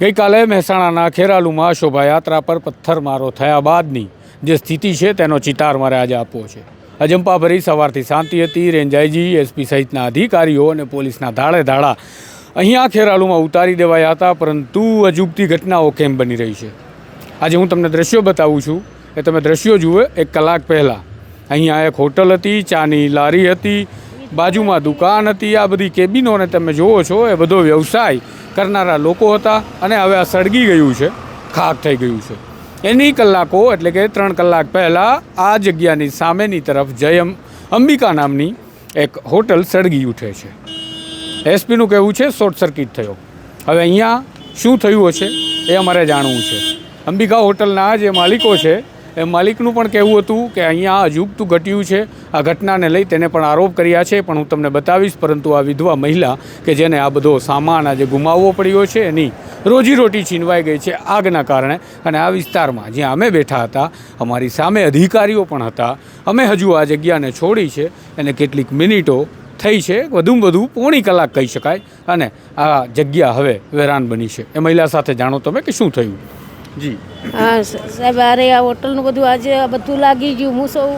ગઈકાલે મહેસાણાના ખેરાલુમાં શોભાયાત્રા પર પથ્થરમારો થયા બાદની જે સ્થિતિ છે તેનો ચિતાર મારે આજે આપવો છે. અજંપાભરી સવારથી શાંતિ હતી, રેન્જાઈજી, એસપી સહિતના અધિકારીઓ અને પોલીસના ધાડે ધાડા અહીંયા ખેરાલુમાં ઉતારી દેવાયા હતા, પરંતુ અજુગતી ઘટનાઓ કેમ બની રહી છે? આજે હું તમને દ્રશ્યો બતાવું છું. એ તમે દ્રશ્યો જુએ એક કલાક પહેલાં. અહીંયા એક હોટલ હતી, ચાની લારી હતી, બાજુમાં દુકાન હતી, આ બધી કેબિનોને તમે જુઓ છો, એ બધો વ્યવસાય કરનારા લોકો હતા અને હવે આ સળગી ગયું છે, ખાક થઈ ગયું છે. એની કલાકો એટલે કે ત્રણ કલાક પહેલાં આ જગ્યાની સામેની તરફ જયમ અંબિકા નામની એક હોટલ સળગી ઉઠે છે. એસપીનું કહેવું છે, શોર્ટ સર્કિટ થયો. હવે અહીંયા શું થયું હશે એ અમારે જાણવું છે. અંબિકા હોટલના જે માલિકો છે એ માલિકનું પણ કહેવું હતું કે અહીંયા અજુગતું ઘટ્યું છે. આ ઘટનાને લઈ તેને પણ આરોપ કર્યા છે, પણ હું તમને બતાવીશ, પરંતુ આ વિધવા મહિલા કે જેને આ બધો સામાન આજે ગુમાવવો પડ્યો છે, એની રોજીરોટી છીનવાઈ ગઈ છે આગના કારણે. અને આ વિસ્તારમાં જ્યાં અમે બેઠા હતા, અમારી સામે અધિકારીઓ પણ હતા. અમે હજુ આ જગ્યાને છોડી છે. એને કેટલીક મિનિટો થઈ છે. વધુમાં વધુ પોણી કલાક કહી શકાય. અને આ જગ્યા હવે વેરાન બની છે. એ મહિલા સાથે જાણો તમે કે શું થયું? જી. હા સાહેબ અરે આ હોટલનું બધું આજે બધું લાગી ગયું. હું સૌ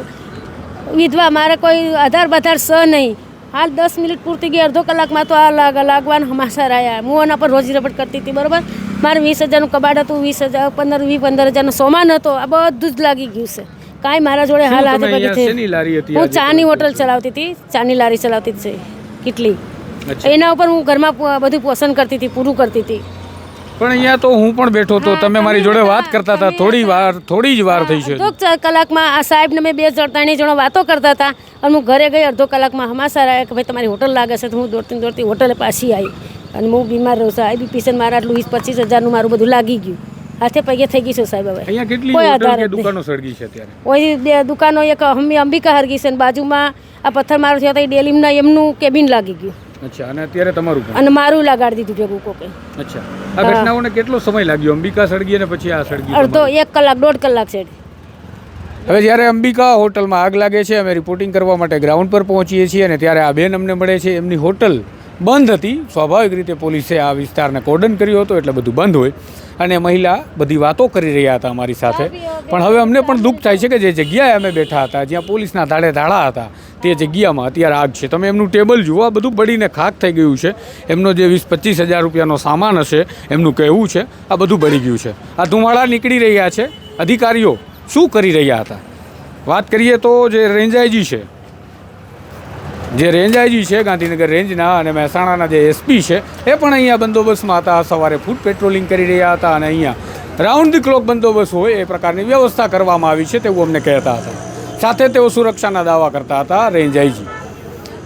વિધવા મારે કોઈ આધાર બાધાર સ નહીં. હાલ દસ મિનિટ પૂરતી ગઈ અડધો કલાકમાં તો આ લાગ લાગવાના હમાસર આવ્યા હું એના પર રોજી રપટ કરતી હતી બરાબર? મારે વીસ હજારનું કબાટ હતું વીસ હજાર પંદર વીસ પંદર હજારનો સોમાન હતો. આ બધું જ લાગી ગયું છે. કાંઈ મારા જોડે હાલ હાથે પગી હું ચાની હોટલ ચલાવતી હતી. ચાની લારી ચલાવતી હતી કેટલી? એના ઉપર હું ઘરમાં બધું પોષણ કરતી હતી પૂરું કરતી હતી. પણ અહીંયા તો હું પણ બેઠો તો તમે મારી જોડે વાત કરતા હતા. થોડી વાર થોડી જ વાર થઈ છે. અડધો કલાકમાં આ સાહેબને મેં બે જણ ત્રણેય જણો વાતો કરતા હતા. અને હું ઘરે ગઈ અડધો કલાકમાં હમાસા રહ્યા કે ભાઈ તમારી હોટલ લાગે છે તો હું દોડતી દોડતી હોટલે પાછી આવી. અને હું બીમાર રહું છું. આઈ પીસન મારા આટલું વીસ પચીસ હજારનું મારું બધું લાગી ગયું. હાથે પગે થઈ ગઈ છે સાહેબ હવે. અહીંયા કેટલી કોઈ આધાર દુકાનો સળગી છે અત્યારે? ઓય બે દુકાનો એક અંબિકા હરગી છે અને બાજુમાં આ પથ્થર મારો થયો હતો એ ડેલીમના એમનું કેબિન લાગી ગયું. અચ્છા અને અત્યારે તમારું અને મારું લગાડી દીધું ભેગું કોકે. અચ્છા આ ઘટનાઓને કેટલો સમય લાગ્યો? અંબિકા સળગી અને પછી આ સળગી અડધો એક કલાક દોઢ કલાક છે. હવે જ્યારે અંબિકા હોટલમાં આગ લાગે છે અમે રિપોર્ટિંગ કરવા માટે ગ્રાઉન્ડ પર પહોંચીએ છીએ અને ત્યારે આ બેન અમને મળે છે. એમની હોટલ બંધ હતી. સ્વાભાવિક રીતે પોલીસે આ વિસ્તારને કોર્ડન કર્યો હતો એટલે બધું બંધ હોય. અને મહિલા બધી વાતો કરી રહ્યા હતા અમારી સાથે. પણ હવે અમને પણ દુઃખ થાય છે કે જે જગ્યાએ અમે બેઠા હતા જ્યાં પોલીસના ધાડે ધાડા હતા તે જગ્યામાં અત્યારે આગ છે. તમે એમનું ટેબલ જુઓ આ બધું બળીને ખાક થઈ ગયું છે. એમનો જે વીસ પચીસ હજાર રૂપિયાનો સામાન હશે એમનું કહેવું છે આ બધું બળી ગયું છે. આ ધુમાડા નીકળી રહ્યા છે. અધિકારીઓ શું કરી રહ્યા હતા? વાત કરીએ તો જે રેન્જાઈજી છે જે રેન્જાઈજી છે, ગાંધીનગર રેન્જના અને મહેસાણાના જે એસપી છે, એ પણ અહીંયા બંદોબસ્તમાં હતા. સવારે ફૂટ પેટ્રોલિંગ કરી રહ્યા હતા અને અહીંયા રાઉન્ડ ધી ક્લોક બંદોબસ્ત હોય એ પ્રકારની વ્યવસ્થા કરવામાં આવી છે તેવું અમને કહેતા હતા. સાથે તેઓ સુરક્ષાના દાવા કરતા હતા રેન્જાઈજી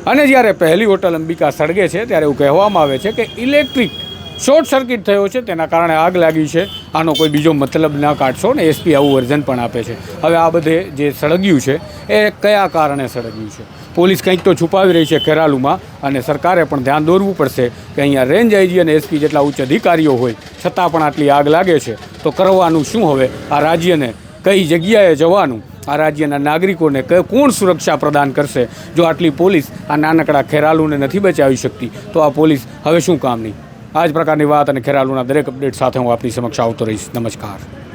અને જ્યારે પહેલી હોટલ અંબિકા સળગે છે, ત્યારે એવું કહેવામાં આવે છે કે ઇલેક્ટ્રિક શોર્ટ સર્કિટ થયો છે, તેના કારણે આગ લાગી છે. આનો કોઈ બીજો મતલબ ન કાઢશો ને એસપી આવું વર્ઝન પણ આપે છે. હવે આ બધે જે સળગ્યું છે, એ કયા કારણે સળગ્યું છે? પોલીસ કંઈક તો છુપાવી રહી છે ખેરાલુમાં અને સરકારે પણ ધ્યાન દોરવું પડશે કે અહીંયા રેન્જ આઈજી અને એસપી જેટલા ઉચ્ચ અધિકારીઓ હોય, છતાં પણ આટલી આગ લાગે છે, તો કરવાનું શું હવે? આ રાજ્યને કઈ જગ્યાએ જવાનું? આ રાજ્યના નાગરિકોને કોણ સુરક્ષા પ્રદાન કરશે? જો આટલી પોલીસ આ નાનકડા ખેરાલુને નથી બચાવી શકતી, તો આ પોલીસ હવે શું કામની? આ જ પ્રકારની વાત અને ખેરાલુના દરેક અપડેટ સાથે હું આપની સમક્ષ આવતો રહીશ. નમસ્કાર.